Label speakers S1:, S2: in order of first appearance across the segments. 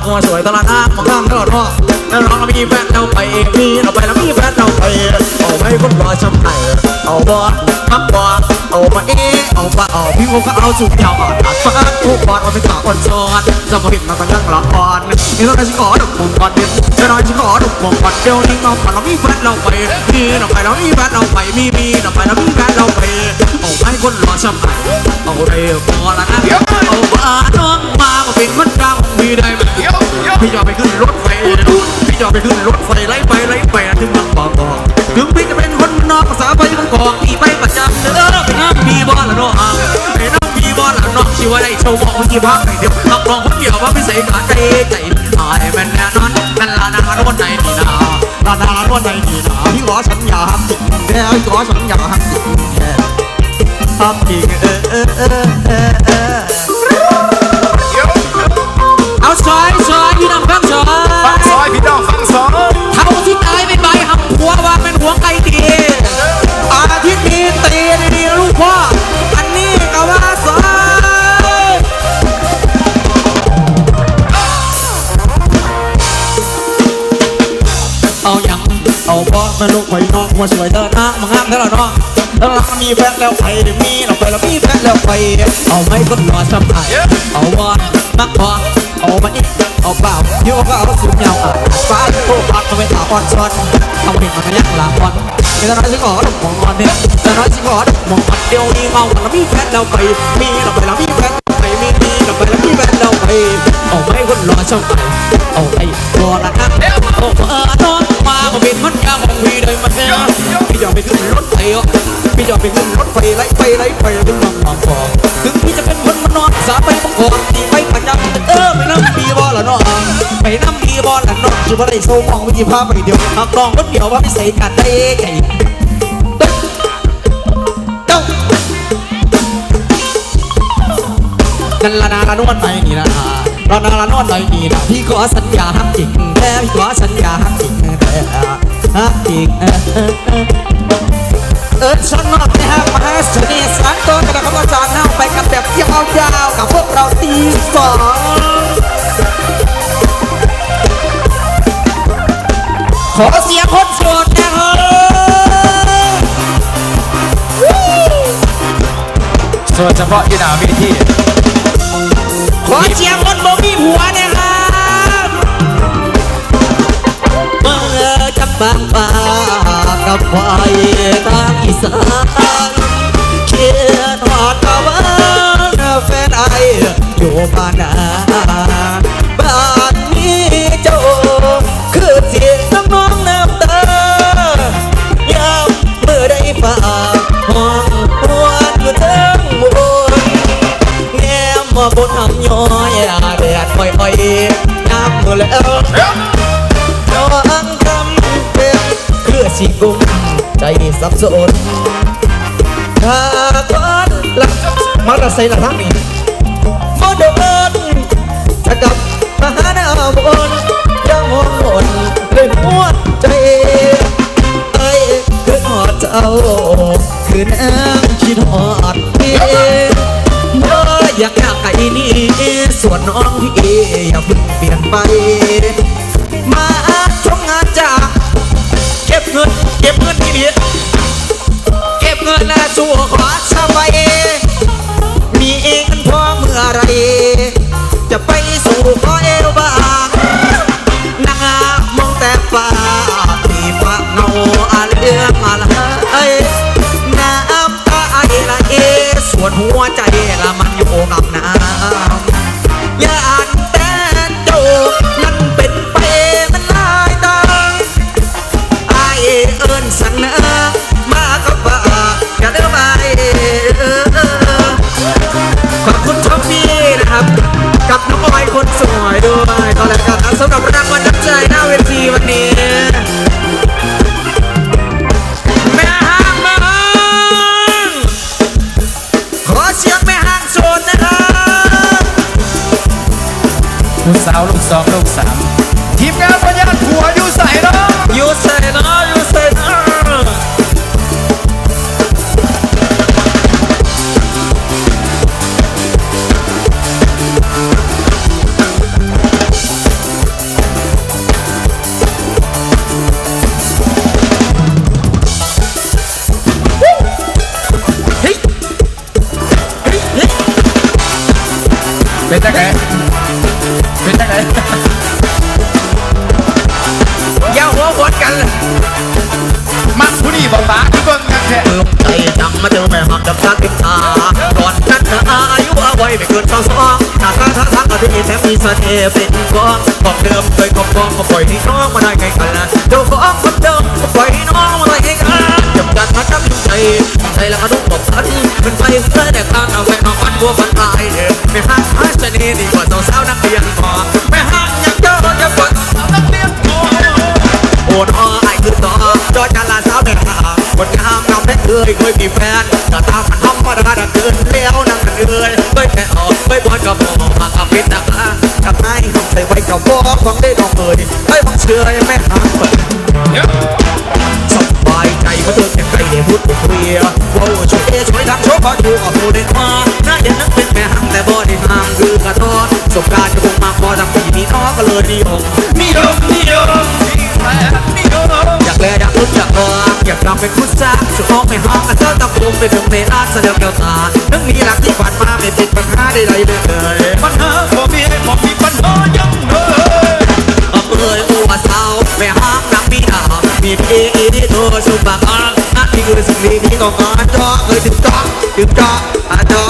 S1: กไปนอนมาสวยตลาดน้ำมาข้างตลอดพ่อแล้วน้องเรามีแฟนเราไปมีเราไปแล้วมีแฟนเราไปเอาไม่คนรอช้ำไหนเอาบ่มักบ่เอามาเอเอาบ่เอาพี่กูก็เอาสุดยาวอะตัดฟ้าทุกบอลมาเป็นสาวคนซ้อนจะมาเห็นมาเป็นเรื่องละครนี่เราได้ชิขอดุกมงก่อนเดียวจะน้อยชิขอดุกมงก่อนเดียวนี่เราเรามีแฟนเราไปมีเราไปแล้วมีแฟนเราไปมีมีเราไปแล้วมีแฟนเราไปเอาไม่คนรอช้ำไหนเอาเร็วพอละนะเอาบ้าน้องมา พี่จะไปขึ้นรถไฟพี่จะไปขึ้นรถไฟไล่ไปไล่ไปถึงบางบางกอกถึงพี่จะเป็นคนนอกภาษาไปบางกอกพี่ไปประจำเด้อไปนั่งมีบอลละเนาะไปนั่งมีบอลละเนาะชีว่าได้โชว์บอกที่พักไปเดียวนักร้องคนเดียวว่าไม่ใส่ขาใจใจตายแม่นแน่นอนนั่นละนานวันไหนนี่นะนานานวันไหนนี่นะพี่ขอสัญญาห้ามติดแค่พี่ขอสัญญาห้ามติดแค่ห้ามติดเเอาอย่างเอาพ่อมาลูกไข่น้องมาสวยเด้อนะมางามเด้อเนาะแล้วเรามีแฟนแล้วไปมีเราไปแล้วมีแฟนแล้วไปเอาไม่ก็รอสัมผัสเอาวอนมักพอเอามาอีกเอาเปล่าโยก็เอาสุดยาวอะฟ้าโคปักมาเป็นตาอ่อนช้อนเอาเห็นมันยังลาอ่อนเดี๋ยวน้อยสิขอดมองอ่อนเนี่ยเดี๋ยวน้อยสิขอดมองอ่อนเดียวนี้เมาแล้วมีแฟนแล้วไปมีเราไปแล้วมีแฟนไปมีมีเราไปแล้วมีแฟนแล้วไปเอาไม่คนรอสัมผัสเอาไอ้ตัวละนะ พี่จะไปขึ้นรถไฟไล่ไปไล่ไปถึงบางบางกอกถึงพี่จะเป็นคนมานอนสาไปบางกอกที่ไปประจำเออไปนั่งบีบอลละเนาะไปนั่งบีบอลละเนาะจะมาได้โชว์มองวิธีภาพไปเดียวหักน้องคนเดียวว่าไม่ใส่กันได้ใจเต้ากันละนาละนวลไปนี่นะละนาละนวลไปนี่นะพี่ขอสัญญาฮักจริงแท้พี่ขอสัญญาฮักจริงแท้ฮักจริง เอิร์ธชนนอกนะฮะมหาเสน่ห์สังตัวกระดับกระจานเน่าไปกันแบบยาวๆกับพวกเราตีสองขอเสียคนโสดนะฮะ
S2: ส่วนเฉพาะอยู่หนาเวที
S1: ขอเสียคนบ่มีผัวนะฮะเมื่อจำบางป่า กับไฟทางอีสานเขียนหอดตะวันแฟนไออยู่บ้านนาบ้านนี้เจ้าคือเสียงน้องน้องน้ำตายามเมื่อได้ฝ่าห้องหวนอยู่เทิงบนแง้มมาบนหำย้อยแดดค่อยๆน้ำมือแล้ว คือสิกุมใจสับสนถ้าก่อนหลังมาระใส่ละทั้งนี้มาโดนจะกลับมาหาหน้าบนยังมองหนเลยหัวใจไอ้คือหอดเจ้าคือน้ำคิดหอดพี่บ่อยากอยากไก่นี่ส่วนน้องพี่อย่าเพิ่งเปลี่ยนไป มาทำงานจ้า ก็บเงินเก็บเงินที่เดียเก็บเงินนะสู่ขอสบายมีเงินพอเมื่อไร จะไปสู่ขอ เป็นจัง
S2: ไงเป็นจังไงอย่าหัวหดกัน มักผู้นี่บอกตาที่เบิ่งกันแท้
S1: เติมใจจังมาเจอแม่หักกับตาติดตาก่อนนั้นอายุเอาไว้ไม่เกินสองสองหน้าตาท่าทางก็ดีแถมมีเสน่ห์เป็นกองบอกเดิมเคยขอบกองมาปล่อยให้น้องมาได้ไงกัน คนงามนำได้เคยเคยมีแฟนแต่ตามันทำมาได้ดังเกินแล้วนั่งกันเอ่ยเคยแค่ออกเคยบอลกับมอมากับพิษตากับนายใส่ไว้กับบอกของได้ดองเอ่ยไอ้บังเชื่อแม่หางเปิดสบายใจเพราะเธอแค่ไกลได้พูดคุยว้าวช่วยเอช่วยทำโชว์ขอดูขอดูได้มาน่าจะนึกเป็นแม่หางแต่บ่ได้หามคือกระทอนสบการณ์จะคงมาพอทำปีนี้น้องก็เลยนิยม องอยากทำเป็นคุณจ้าสุดท้องไม่ห้องกันเธอต้องคุมไปถึงในอาเสนอเกลตาเรื่องนี้หลักที่ผ่านมาไม่ติดปัญหาใดๆเลย
S2: ปัญหาบ่มีบ่มีปัญหายังเลย
S1: เอาเอ่ยอัวสาวไม่ห้องนักมีดาวมีเอเอีนี่เธอสุปากอ่างนั่กูได้สิ่งดีที่ต้องการจอเอ่ยถึงจอถึงจออะจอจอจอ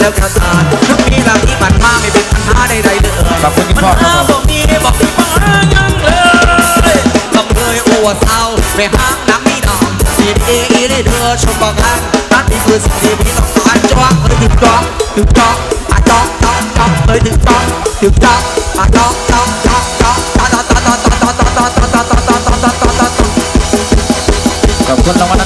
S1: แล้วกระสานทั้งมีหลังที่มันมาไม่เป็นปัญหาใดๆเลย
S2: ขอบคุณที่
S1: มัน
S2: พ่อค
S1: หา
S2: รับ
S1: อกมีบอกมีปัญหายังเลยลำเลยอวดเศร้าไปหาน้ำมีดอกสีเออีได้เธอชมบอกกันนั่นนี่คือสิ่งที่พี่ต้องการจ้วงเฮ้ยถึงจ้องถึงจ้องอะจ้องจ้องจ้องเฮ้ยถึงจ้องถึงจ้องอะจ้องจ้องจ้องจ้องจ้องจ้องจ้องจ้องจ้องจ้องจ้องจ้องจ้องจ้องจ้องจ้องจ้องจ้องจ้อง
S2: ขอบคุณรางวัลน้ำใจจากยี่แม่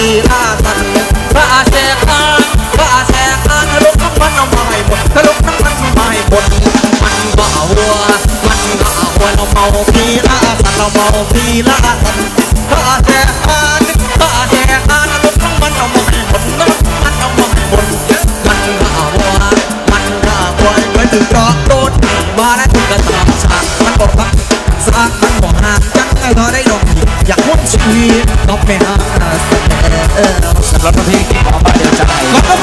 S1: ปี
S2: ลา
S1: สันพระแสกานพระแสกานทะลุทั้งมันเอามาให้หมดทะลุทั้งมันมาให้หมดมันก็เอาวัวมันก็เอาวัวเราเมากีลาสันเราเมากีลาสันพระอาแสกาพระแส Let me hold you tight.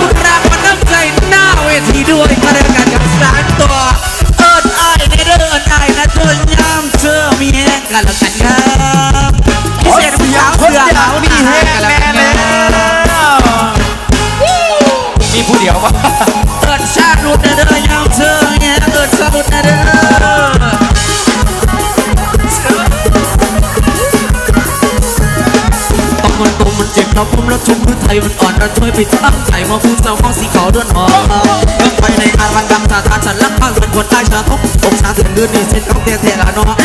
S1: จ็บเราพุ่
S2: ม
S1: แล้วจุ่มพื้นไทยมันอ่อนระทวยไปตั้งใจมาพูดเจ้าของสีขาวเดือนหอมเรื่งไปในงานวันดังสาธาฉันรักข้างเป็นคนใต้ชาทุกองชาเสียงเดือนนี่เส้นต้องเตะเตะละเนาะ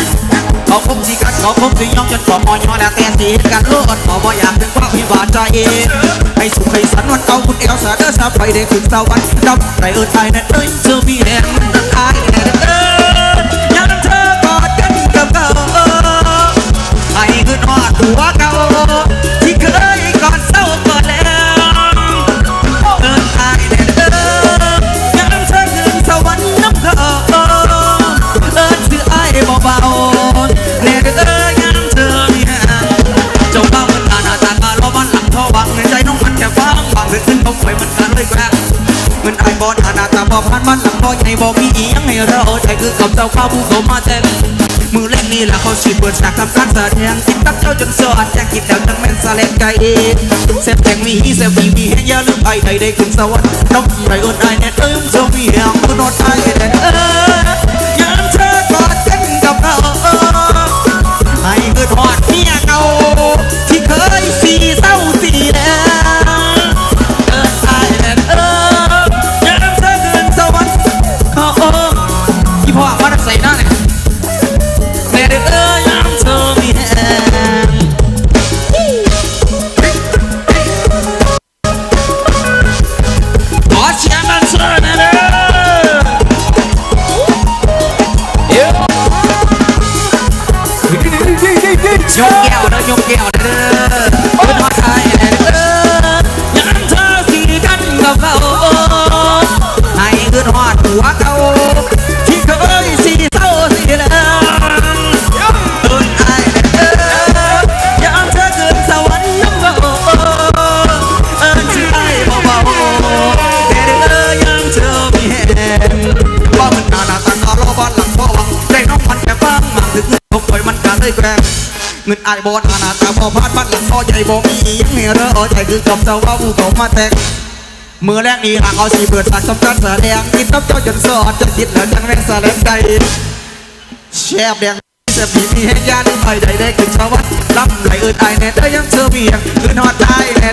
S1: เขาคมสีกัดเขาคมสีย่องจนปอมอยอแล้วแต่สีกันโลดหมอบ่อยากเป็นพระวิบาลใจให้สุขให้สันวันเอาคุณเอลสาเดอร์สาไปได้ขึ้นสวรรค์ดำไรเอิญไทยนั่นเอ้ยเธอมีแรง บอคไปมันกานเลยครับเงินไอบอลอาณน้าตาบ่พันมันหลังพ่อใหญ่บอกมีอีหยังให้เราใช้คือกับเจ้าข้าวผู้เขมาเต็มมือเล่นนี่แหละเขาชิเปิดฉากทำการแสดงสิตักเจ้าจนงสอดแจกกิดแต่ตั้งแม่นสะเล็ดไกเองเซฟแจงมีเซฟมีมีแห่งยาลืมไอ้ใดได้คุณสวัสดิ์น้องไรเอิไอ้แน่เอิ้มเจ้มีแห่งคุณนอดไอ้แน่ แก้วเด้อยกแก้วเด้ เงินอายบอดอาณาตาพอพาดบ้านหลังพ่อใหญ่บ่มียังเหรออ๋อใจคือกับเจ้าว่าผู้เขามาแต่งมือแรกนี้หากเอาสีเปิดปากสำคัญแสดงกินตับเจ้าจนสอดจะคิดแล้วจังแม่นแสลงใจแชบแดงจะผีมีแห่งยาหรือไปใดได้ขึ้นสวัสดิ์ลำไหลเอิดอแน่เด้อยังเชื่อเบียงคือนอดตายแน่